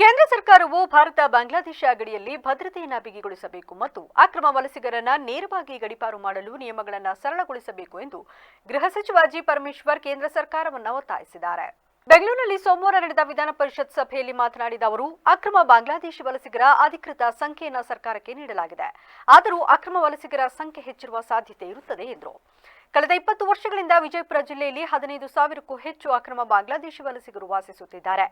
ಕೇಂದ್ರ ಸರ್ಕಾರವು ಭಾರತ ಬಾಂಗ್ಲಾದೇಶ ಗಡಿಯಲ್ಲಿ ಭದ್ರತೆಯನ್ನು ಬಿಗಿಗೊಳಿಸಬೇಕು ಮತ್ತು ಅಕ್ರಮ ವಲಸಿಗರನ್ನ ನೇರವಾಗಿ ಗಡಿಪಾರು ಮಾಡಲು ನಿಯಮಗಳನ್ನು ಸರಳಗೊಳಿಸಬೇಕು ಎಂದು ಗೃಹ ಸಚಿವ ಜಿ ಪರಮೇಶ್ವರ್ ಕೇಂದ್ರ ಸರ್ಕಾರವನ್ನು ಒತ್ತಾಯಿಸಿದ್ದಾರೆ. ಬೆಂಗಳೂರಿನಲ್ಲಿ ಸೋಮವಾರ ನಡೆದ ವಿಧಾನ ಪರಿಷತ್ ಸಭೆಯಲ್ಲಿ ಮಾತನಾಡಿದ ಅವರು, ಅಕ್ರಮ ಬಾಂಗ್ಲಾದೇಶಿ ವಲಸಿಗರ ಅಧಿಕೃತ ಸಂಖ್ಯೆಯನ್ನು ಸರ್ಕಾರಕ್ಕೆ ನೀಡಲಾಗಿದೆ. ಆದರೂ ಅಕ್ರಮ ವಲಸಿಗರ ಸಂಖ್ಯೆ ಹೆಚ್ಚಿರುವ ಸಾಧ್ಯತೆ ಇರುತ್ತದೆ ಎಂದರು. ಕಳೆದ ಇಪ್ಪತ್ತು ವರ್ಷಗಳಿಂದ ವಿಜಯಪುರ ಜಿಲ್ಲೆಯಲ್ಲಿ ಹದಿನೈದು ಸಾವಿರಕ್ಕೂ ಹೆಚ್ಚು ಅಕ್ರಮ ಬಾಂಗ್ಲಾದೇಶಿ ವಲಸಿಗರು ವಾಸಿಸುತ್ತಿದ್ದಾರೆ.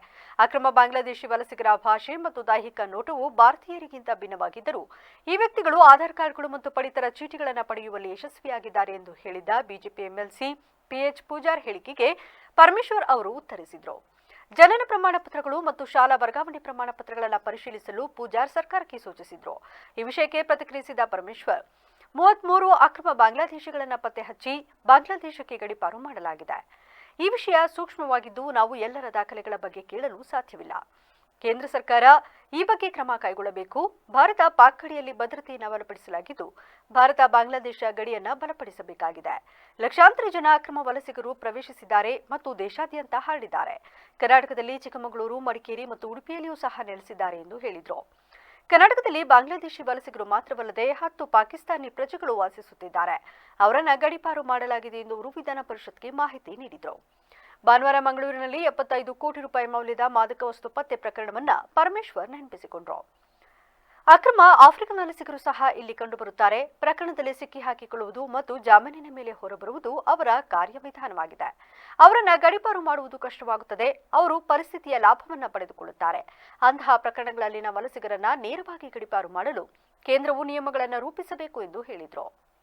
ಅಕ್ರಮ ಬಾಂಗ್ಲಾದೇಶಿ ವಲಸಿಗರ ಭಾಷೆ ಮತ್ತು ದೈಹಿಕ ನೋಟವು ಭಾರತೀಯರಿಗಿಂತ ಭಿನ್ನವಾಗಿದ್ದರೂ, ಈ ವ್ಯಕ್ತಿಗಳು ಆಧಾರ್ ಕಾರ್ಡ್ಗಳು ಮತ್ತು ಪಡಿತರ ಚೀಟಿಗಳನ್ನು ಪಡೆಯುವಲ್ಲಿ ಯಶಸ್ವಿಯಾಗಿದ್ದಾರೆ ಎಂದು ಹೇಳಿದ್ದ ಬಿಜೆಪಿ ಎಂಎಲ್ಸಿ ಪಿಎಚ್ ಪೂಜಾರ್ ಹೇಳಿಕೆಗೆ ಪರಮೇಶ್ವರ್ ಅವರು ಉತ್ತರಿಸಿದರು. ಜನನ ಪ್ರಮಾಣ ಪತ್ರಗಳು ಮತ್ತು ಶಾಲಾ ವರ್ಗಾವಣೆ ಪ್ರಮಾಣ ಪತ್ರಗಳನ್ನು ಪರಿಶೀಲಿಸಲು ಪೂಜಾರ್ ಸರ್ಕಾರಕ್ಕೆ ಸೂಚಿಸಿದ್ರು. ಈ ವಿಷಯಕ್ಕೆ ಪ್ರತಿಕ್ರಿಯಿಸಿದ ಪರಮೇಶ್ವರ್, ಮೂವತ್ಮೂರು ಅಕ್ರಮ ಬಾಂಗ್ಲಾದೇಶಿಗಳನ್ನು ಪತ್ತೆ ಹಚ್ಚಿ ಬಾಂಗ್ಲಾದೇಶಕ್ಕೆ ಗಡಿಪಾರು ಮಾಡಲಾಗಿದೆ. ಈ ವಿಷಯ ಸೂಕ್ಷ್ಮವಾಗಿದ್ದು ನಾವು ಎಲ್ಲರ ದಾಖಲೆಗಳ ಬಗ್ಗೆ ಕೇಳಲು ಸಾಧ್ಯವಿಲ್ಲ. ಕೇಂದ್ರ ಸರ್ಕಾರ ಈ ಬಗ್ಗೆ ಕ್ರಮ ಕೈಗೊಳ್ಳಬೇಕು. ಭಾರತ ಪಾಕ್ ಗಡಿಯಲ್ಲಿ ಭದ್ರತೆಯನ್ನು ಬಲಪಡಿಸಲಾಗಿದ್ದು, ಭಾರತ ಬಾಂಗ್ಲಾದೇಶ ಗಡಿಯನ್ನ ಬಲಪಡಿಸಬೇಕಾಗಿದೆ. ಲಕ್ಷಾಂತರ ಜನ ಅಕ್ರಮ ವಲಸಿಗರು ಪ್ರವೇಶಿಸಿದ್ದಾರೆ ಮತ್ತು ದೇಶಾದ್ಯಂತ ಹರಡಿದ್ದಾರೆ. ಕರ್ನಾಟಕದಲ್ಲಿ ಚಿಕ್ಕಮಗಳೂರು, ಮಡಿಕೇರಿ ಮತ್ತು ಉಡುಪಿಯಲ್ಲಿಯೂ ಸಹ ನೆಲೆಸಿದ್ದಾರೆ ಎಂದು ಹೇಳಿದರು. ಕರ್ನಾಟಕದಲ್ಲಿ ಬಾಂಗ್ಲಾದೇಶಿ ವಲಸಿಗರು ಮಾತ್ರವಲ್ಲದೆ ಹತ್ತು ಪಾಕಿಸ್ತಾನಿ ಪ್ರಜೆಗಳು ವಾಸಿಸುತ್ತಿದ್ದಾರೆ. ಅವರನ್ನು ಗಡಿಪಾರು ಮಾಡಲಾಗಿದೆ ಎಂದು ಅವರು ವಿಧಾನ ಪರಿಷತ್ಗೆ ಮಾಹಿತಿ ನೀಡಿದರು. ಭಾನುವಾರ ಮಂಗಳೂರಿನಲ್ಲಿ ಎಪ್ಪತ್ತೈದು ಕೋಟಿ ರೂಪಾಯಿ ಮೌಲ್ಯದ ಮಾದಕ ವಸ್ತು ಪತ್ತೆ ಪ್ರಕರಣವನ್ನ ಪರಮೇಶ್ವರ್ ನೆನಪಿಸಿಕೊಂಡರು. ಅಕ್ರಮ ಆಫ್ರಿಕನ್ ವಲಸಿಗರು ಸಹ ಇಲ್ಲಿ ಕಂಡುಬರುತ್ತಾರೆ. ಪ್ರಕರಣದಲ್ಲಿ ಸಿಕ್ಕಿ ಹಾಕಿಕೊಳ್ಳುವುದು ಮತ್ತು ಜಾಮೀನಿನ ಮೇಲೆ ಹೊರಬರುವುದು ಅವರ ಕಾರ್ಯವಿಧಾನವಾಗಿದೆ. ಅವರನ್ನ ಗಡಿಪಾರು ಮಾಡುವುದು ಕಷ್ಟವಾಗುತ್ತದೆ. ಅವರು ಪರಿಸ್ಥಿತಿಯ ಲಾಭವನ್ನ ಪಡೆದುಕೊಳ್ಳುತ್ತಾರೆ. ಅಂತಹ ಪ್ರಕರಣಗಳಲ್ಲಿನ ವಲಸಿಗರನ್ನ ನೇರವಾಗಿ ಗಡಿಪಾರು ಮಾಡಲು ಕೇಂದ್ರವು ನಿಯಮಗಳನ್ನು ರೂಪಿಸಬೇಕು ಎಂದು ಹೇಳಿದರು.